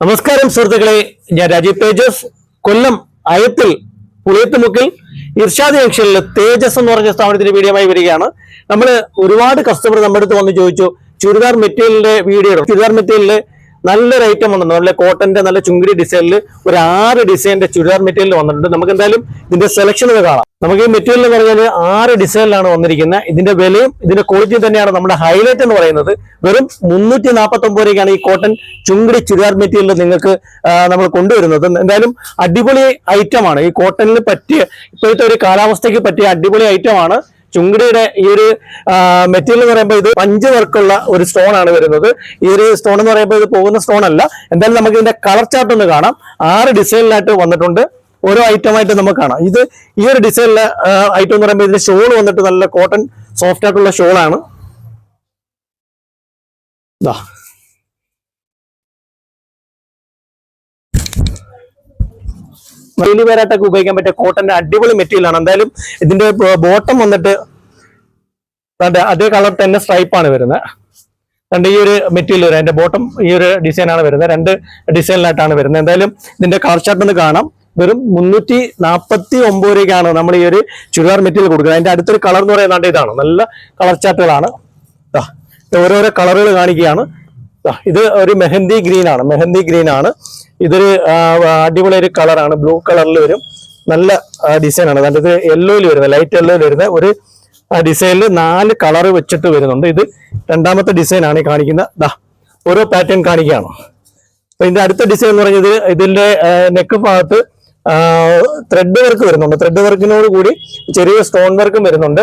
നമസ്കാരം സുഹൃത്തുക്കളെ. ഞാൻ രാജീവ് തേജസ്. കൊല്ലം അയത്തിൽ പുളിയത്തുമുക്കിൽ ഇർഷാദ് ജംഗ്ഷനിൽ തേജസ് എന്ന് പറഞ്ഞ സ്ഥാപനത്തിന്റെ വീഡിയോമായി വരികയാണ്. നമ്മൾ ഒരുപാട് കസ്റ്റമർ നമ്മുടെ അടുത്ത് വന്ന് ചോദിച്ചു ചുരിദാർ മെറ്റീരിയലിന്റെ വീഡിയോ. ചുരിദാർ മെറ്റീരിയലിൽ നല്ലൊരു ഐറ്റം വന്നിട്ടുണ്ട്. നല്ല കോട്ടന്റെ നല്ല ചുങ്കിടി ഡിസൈനിൽ ഒരു ആറ് ഡിസൈനിന്റെ ചുരിദാർ മെറ്റീരിയൽ വന്നിട്ടുണ്ട്. നമുക്ക് എന്തായാലും ഇതിന്റെ സെലക്ഷൻ ഒക്കെ കാണാം. നമുക്ക് ഈ മെറ്റീരിയൽ എന്ന് പറഞ്ഞാൽ ആറ് ഡിസൈനിലാണ് വന്നിരിക്കുന്നത്. ഇതിന്റെ വിലയും ഇതിന്റെ ക്വാളിറ്റിയും തന്നെയാണ് നമ്മുടെ ഹൈലൈറ്റ് എന്ന് പറയുന്നത്. വെറും മുന്നൂറ്റി നാൽപ്പത്തി ഒമ്പത് രൂപയ്ക്കാണ് ഈ കോട്ടൺ ചുങ്കിടി ചുരിദാർ മെറ്റീരിയൽ നിങ്ങൾക്ക് നമ്മൾ കൊണ്ടുവരുന്നത്. എന്തായാലും അടിപൊളി ഐറ്റമാണ് ഈ കോട്ടണിന് പറ്റിയ ഇപ്പോഴത്തെ ഒരു കാലാവസ്ഥയ്ക്ക് പറ്റിയ അടിപൊളി ഐറ്റമാണ് ചുങ്കിടിയുടെ ഈ ഒരു മെറ്റീരിയൽ എന്ന് പറയുമ്പോൾ ഇത് പഞ്ച് വർക്കുള്ള ഒരു സ്റ്റോൺ ആണ് വരുന്നത്. ഈ ഒരു സ്റ്റോൺ എന്ന് പറയുമ്പോൾ ഇത് പോകുന്ന സ്റ്റോൺ അല്ല. എന്തായാലും നമുക്ക് ഇതിന്റെ കളർ ചാർട്ട് ഒന്ന് കാണാം. ആറ് ഡിസൈനിലായിട്ട് വന്നിട്ടുണ്ട്. ഓരോ ഐറ്റം ആയിട്ട് നമുക്ക് കാണാം. ഇത് ഈ ഒരു ഡിസൈനിലെ ഐറ്റം എന്ന് പറയുമ്പോൾ ഇതിന്റെ ഷോൾ വന്നിട്ട് നല്ല കോട്ടൺ സോഫ്റ്റ് ആയിട്ടുള്ള ഷോളാണ് ദാ. ഡെയിലി വെയറായിട്ടൊക്കെ ഉപയോഗിക്കാൻ പറ്റിയ കോട്ടന്റെ അടിപൊളി മെറ്റീരിയൽ ആണ്. എന്തായാലും ഇതിന്റെ ബോട്ടം വന്നിട്ട് അതെ കളർ തന്നെ സ്ട്രൈപ്പ് ആണ് വരുന്നത്. രണ്ട് ഈ ഒരു മെറ്റീരിയൽ വരും അതിന്റെ ബോട്ടം ഈ ഒരു ഡിസൈനാണ് വരുന്നത്. രണ്ട് ഡിസൈനിലായിട്ടാണ് വരുന്നത്. എന്തായാലും ഇതിന്റെ കളർ ചാർട്ട് ഒന്ന് കാണാം. വെറും മുന്നൂറ്റി നാൽപ്പത്തി ഒമ്പത് രൂപയ്ക്കാണ് നമ്മൾ ഈ ഒരു ചുരിദാർ മെറ്റീരിയൽ കൊടുക്കുന്നത്. അതിന്റെ അടുത്തൊരു കളർ എന്ന് പറയുന്നത് ഇതാണ്? നല്ല കളർ ചാർട്ടുകളാണ് ഓരോരോ കളറുകൾ കാണിക്കുകയാണ്. ഇത് ഒരു മെഹന്തി ഗ്രീൻ ആണ് മെഹന്തി ഗ്രീൻ ആണ് ഇതൊരു അടിപൊളി ഒരു കളറാണ്. ബ്ലൂ കളറിൽ വരും. നല്ല ഡിസൈനാണ്. അതായത് ഇത് യെല്ലോയിൽ വരുന്നത്. ലൈറ്റ് യെല്ലോയിൽ വരുന്ന ഒരു ഡിസൈനിൽ നാല് കളർ വെച്ചിട്ട് വരുന്നുണ്ട്. ഇത് രണ്ടാമത്തെ ഡിസൈനാണ് കാണിക്കുന്നത് ദാ ഓരോ പാറ്റേൺ കാണിക്കുകയാണ്. അപ്പൊ ഇതിന്റെ അടുത്ത ഡിസൈൻ എന്ന് പറഞ്ഞത് ഇതിന്റെ നെക്ക് ഭാഗത്ത് ത്രെഡ് വർക്ക് വരുന്നുണ്ട്. ത്രെഡ് വർക്കിനോട് കൂടി ചെറിയ സ്റ്റോൺ വർക്കും വരുന്നുണ്ട്.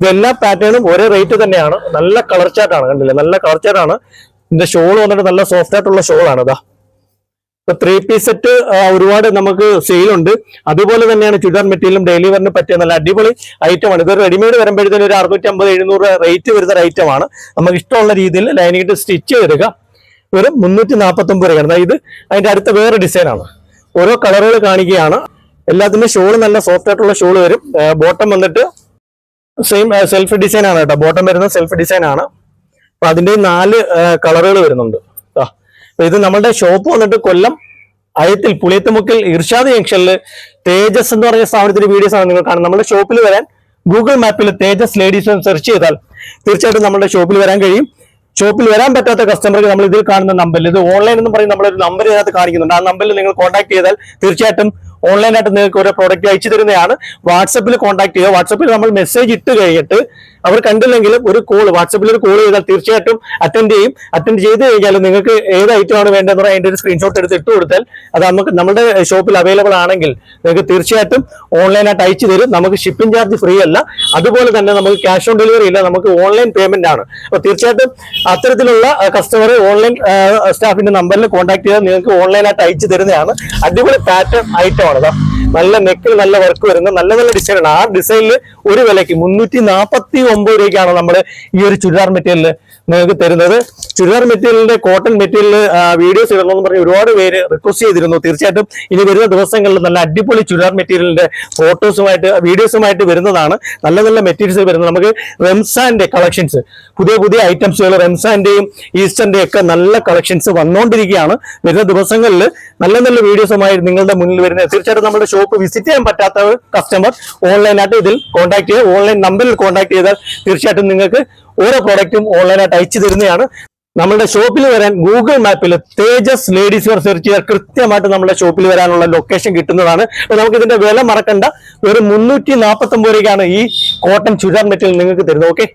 ഇതെല്ലാ പാറ്റേണും ഒരേ റേറ്റ് തന്നെയാണ്. നല്ല കളർ ചാർട്ടാണ് കണ്ടില്ലേ? നല്ല കളർ ചാർട്ടാണ് ഇതിന്റെ ഷോൾ വന്നിട്ട് നല്ല സോഫ്റ്റ് ആയിട്ടുള്ള ഷോളാണ് ഇതാ ഇപ്പൊ ത്രീ പീസ് സെറ്റ് ഒരുപാട് നമുക്ക് സെയിലുണ്ട് അതുപോലെ തന്നെയാണ് ചുരിദാർ മെറ്റീരിയലും ഡെയിലി വെയറിന് പറ്റിയ നല്ല അടിപൊളി ഐറ്റമാണ് ഇതൊരു റെഡിമെയ്ഡ് വരുമ്പോഴത്തേനും ഒരു അറുന്നൂറ്റി അമ്പത് എഴുന്നൂറ് റേറ്റ് വരുന്ന ഒരു ഐറ്റമാണ് നമുക്ക് ഇഷ്ടമുള്ള രീതിയിൽ ലൈനിങ്ങിട്ട് സ്റ്റിച്ച് ചെയ്തെടുക്കുക വെറും മുന്നൂറ്റി നാൽപ്പത്തി ഒമ്പത് രൂപയാണ് ഇത് അതിന്റെ അടുത്ത വേറെ ഡിസൈനാണ് ഓരോ കളറുകൾ കാണിക്കുകയാണ്. എല്ലാത്തിന്റെ ഷോൾ നല്ല സോഫ്റ്റ് ആയിട്ടുള്ള ഷോൾ വരും. ബോട്ടം വന്നിട്ട് സെയിം സെൽഫ് ഡിസൈൻ ആണ് കേട്ടോ. ബോട്ടം വരുന്ന സെൽഫ് ഡിസൈൻ ആണ്. അപ്പൊ അതിന്റെ നാല് കളറുകൾ വരുന്നുണ്ട്. അപ്പൊ ഇത് നമ്മളുടെ ഷോപ്പ് വന്നിട്ട് കൊല്ലം അയത്തിൽ പുളിയത്തുമുക്കിൽ ഇർഷാദ് ജംഗ്ഷനിൽ തേജസ് എന്ന് പറഞ്ഞ സ്ഥാപനത്തിന്റെ വീഡിയോസ് ആണ് നിങ്ങൾ കാണുന്നത്. നമ്മുടെ ഷോപ്പിൽ വരാൻ ഗൂഗിൾ മാപ്പിൽ തേജസ് ലേഡീസ് എന്ന് സെർച്ച് ചെയ്താൽ തീർച്ചയായിട്ടും നമ്മുടെ ഷോപ്പിൽ വരാൻ കഴിയും. ഷോപ്പിൽ വരാൻ പറ്റാത്ത കസ്റ്റമർക്ക് നമ്മൾ ഇതിൽ കാണുന്ന നമ്പറിൽ ഇത് ഓൺലൈൻ എന്ന് പറയും നമ്മളൊരു നമ്പർ ഇതിനകത്ത് കാണിക്കുന്നുണ്ട്. ആ നമ്പറിൽ നിങ്ങൾ കോൺടാക്ട് ചെയ്താൽ തീർച്ചയായിട്ടും ഓൺലൈനായിട്ട് നിങ്ങൾക്ക് ഓരോ പ്രോഡക്റ്റ് അയച്ചു തരുന്നതാണ്. വാട്സപ്പിൽ കോൺടാക്ട് ചെയ്യുക. വാട്സപ്പിൽ നമ്മൾ മെസ്സേജ് ഇട്ട് കഴിഞ്ഞിട്ട് അവർ കണ്ടില്ലെങ്കിലും ഒരു കോൾ വാട്സപ്പിൽ ഒരു കോൾ ചെയ്താൽ തീർച്ചയായിട്ടും അറ്റൻഡ് ചെയ്യും. അറ്റൻഡ് ചെയ്ത് കഴിഞ്ഞാൽ നിങ്ങൾക്ക് ഏത് ഐറ്റം ആണ് വേണ്ടതെന്ന് അതിന്റെ ഒരു സ്ക്രീൻഷോട്ട് എടുത്ത് ഇട്ട് കൊടുത്താൽ അത് നമുക്ക് നമ്മുടെ ഷോപ്പിൽ അവൈലബിൾ ആണെങ്കിൽ നിങ്ങൾക്ക് തീർച്ചയായിട്ടും ഓൺലൈനായിട്ട് അയച്ചു തരും. നമുക്ക് ഷിപ്പിംഗ് ചാർജ് ഫ്രീ അല്ല. അതുപോലെ തന്നെ നമുക്ക് ക്യാഷ് ഓൺ ഡെലിവറി ഇല്ല. നമുക്ക് ഓൺലൈൻ പേയ്മെന്റ് ആണ്. അപ്പൊ തീർച്ചയായിട്ടും അത്തരത്തിലുള്ള കസ്റ്റമർ ഓൺലൈൻ സ്റ്റാഫിന്റെ നമ്പറിൽ കോൺടാക്ട് ചെയ്താൽ നിങ്ങൾക്ക് ഓൺലൈനായിട്ട് അയച്ചു തരുന്നതാണ്. അടിപൊളി പാറ്റേൺ ഐറ്റം ആണ് ദാ. നല്ല നെക്കിൽ നല്ല വർക്ക് വരുന്ന നല്ല നല്ല ഡിസൈൻ ആണ്. ആ ഡിസൈനിൽ ഒരു വിലയ്ക്ക് മുന്നൂറ്റി നാൽപ്പത്തി ഒമ്പത് രൂപയ്ക്കാണ് നമ്മൾ ഈ ഒരു ചുരിദാർ മെറ്റീരിയൽ നിങ്ങൾക്ക് തരുന്നത്. ചുരിദാർ മെറ്റീരിയലിന്റെ കോട്ടൺ മെറ്റീരിയൽ വീഡിയോസ് ഇടണമെന്ന് പറഞ്ഞ് ഒരുപാട് പേര് റിക്വസ്റ്റ് ചെയ്തിരുന്നു. തീർച്ചയായിട്ടും ഇനി വരുന്ന ദിവസങ്ങളിൽ നല്ല അടിപൊളി ചുരിദാർ മെറ്റീരിയലിന്റെ ഫോട്ടോസുമായിട്ട് വീഡിയോസുമായിട്ട് വരുന്നതാണ്. നല്ല നല്ല മെറ്റീരിയൽസ് വരുന്നത്. നമുക്ക് റംസാന്റെ കളക്ഷൻസ് പുതിയ പുതിയ ഐറ്റംസുകൾ റംസാന്റെയും ഈസ്റ്ററിന്റെയും ഒക്കെ നല്ല കളക്ഷൻസ് വന്നുകൊണ്ടിരിക്കുകയാണ് വരുന്ന ദിവസങ്ങളിൽ നല്ല നല്ല വീഡിയോസുമായി നിങ്ങളുടെ മുന്നിൽ വരുന്നത്. തീർച്ചയായിട്ടും നമ്മുടെ ഷോപ്പ് വിസിറ്റ് ചെയ്യാൻ പറ്റാത്ത കസ്റ്റമർ ഓൺലൈനായിട്ട് ഇതിൽ കോൺടാക്ട് ചെയ്യുക ഓൺലൈൻ നമ്പറിൽ കോൺടാക്ട് ചെയ്താൽ തീർച്ചയായിട്ടും നിങ്ങൾക്ക് ഓരോ പ്രോഡക്റ്റും ഓൺലൈനായിട്ട് അയച്ചു തരുന്നതാണ്. നമ്മുടെ ഷോപ്പിൽ വരാൻ ഗൂഗിൾ മാപ്പിൽ തേജസ് ലേഡീസ് വെയർ സെർച്ച് ചെയ്താൽ കൃത്യമായിട്ട് നമ്മുടെ ഷോപ്പിൽ വരാനുള്ള ലൊക്കേഷൻ കിട്ടുന്നതാണ്. അപ്പൊ നമുക്ക് ഇതിന്റെ വില മറക്കണ്ട. വെറും മുന്നൂറ്റി നാൽപ്പത്തി ഒമ്പത് രൂപയ്ക്കാണ് ഈ കോട്ടൺ ചുരിദാർ മെറ്റീരിയൽ നിങ്ങൾക്ക് തരുന്നത്. ഓക്കെ